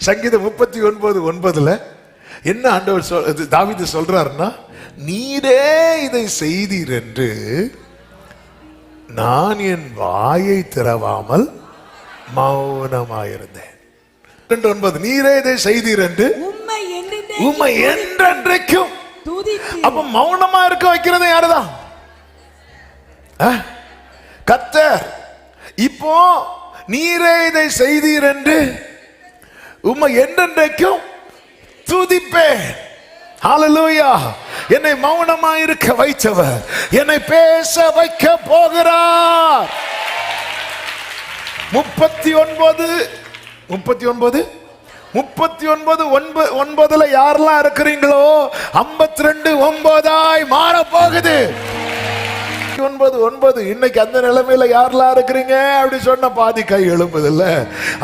சங்கீதம் முப்பத்தி ஒன்பது ஒன்பதுல என்ன ஆண்டவர் சொல் தாவீது சொல்றாருன்னா நீரே இதை செய்தீர் என்று நான் என் வாயை திறவாமல் மௌனமாயிருந்தேன். ரெண்டு ஒன்பது நீரே இதை செய்தீர் என்று உமை என்றென்றைக்கும். அப்ப மௌனமா இருக்க வைக்கிறது யாருதான் ஆ? கர்த்தர் இப்போ நீரே இதை செய்தீர் என்று உம்மை என்றென்றைக்கும் துதிப்பேன். ஹalleluya என்னை மௌனமா இருக்க வைத்தவர். என்னை பேச வைக்க போகிறார். முப்பத்தி ஒன்பது முப்பத்தி ஒன்பது? முப்பத்தி ஒன்பது ஒன்பது ஒன்பதுல யாரெல்லாம் இருக்கிறீங்களோ? ஐம்பத்தி ரெண்டு ஒன்பதாய் மாற போகுது ஒன்பது ஒன்பது. இன்னைக்கு அந்த நிலைமையில யாரெல்லாம் இருக்கிறீங்க? அப்படி சொன்ன பாதி கை எழும்புது இல்ல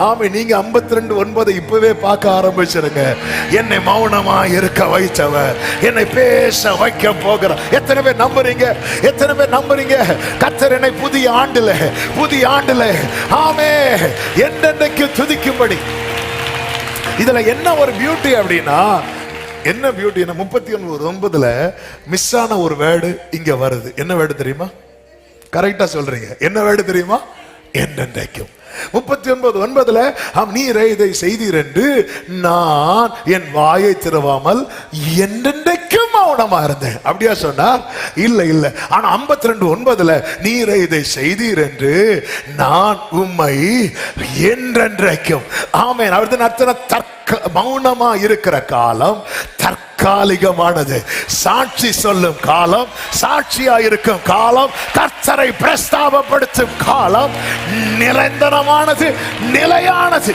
ஆமை நீங்க ஐம்பத்தி ரெண்டு ஒன்பதை இப்பவே பார்க்க ஆரம்பிச்சிருங்க. என்னை மௌனமா இருக்க வைத்தவர் என்னை பேச வைக்க போகிறார் எத்தனை பேர் நம்புறீங்க? எத்தனை பேர் நம்புறீங்க? கத்தர் என்னை புதிய ஆண்டுல புதிய ஆண்டுல. ஆமே என்னென்னைக்கு துதிக்கும்படி. இதுல என்ன ஒரு பியூட்டி அப்படின்னா என்ன பியூட்டினா முப்பத்தி ஒன்பது ஒன்பதுல மிஸ் ஆன ஒரு வேர்டு இங்க வருது. என்ன வேர்டு தெரியுமா? கரெக்டா சொல்றீங்க. என்ன வேர்டு தெரியுமா? என்னென்றைக்கும். முப்பத்தி ஒன்பது ஒன்பதுல நீரை இதை செய்தீர் என்று நான் என் வாயை திறவாமல் என்றென்றைக்கும் மௌனமா இருந்தேன். அப்படியா சொன்னார்? இல்ல இல்ல. ஆனா ஐம்பத்தி ரெண்டு ஒன்பதுல நீரை இதை செய்தீர் என்று நான் உம்மை என்றென்றைக்கும். ஆமேன். அவர் அர்த்தம் தர்க்க மௌனமா இருக்கிற காலம் தற்காலிகமானது. சாட்சி சொல்லும் காலம் சாட்சியா இருக்கும் காலம் கர்த்தரை பிரஸ்தாபப்படுத்தும் காலம் நிரந்தரமானது நிலையானது.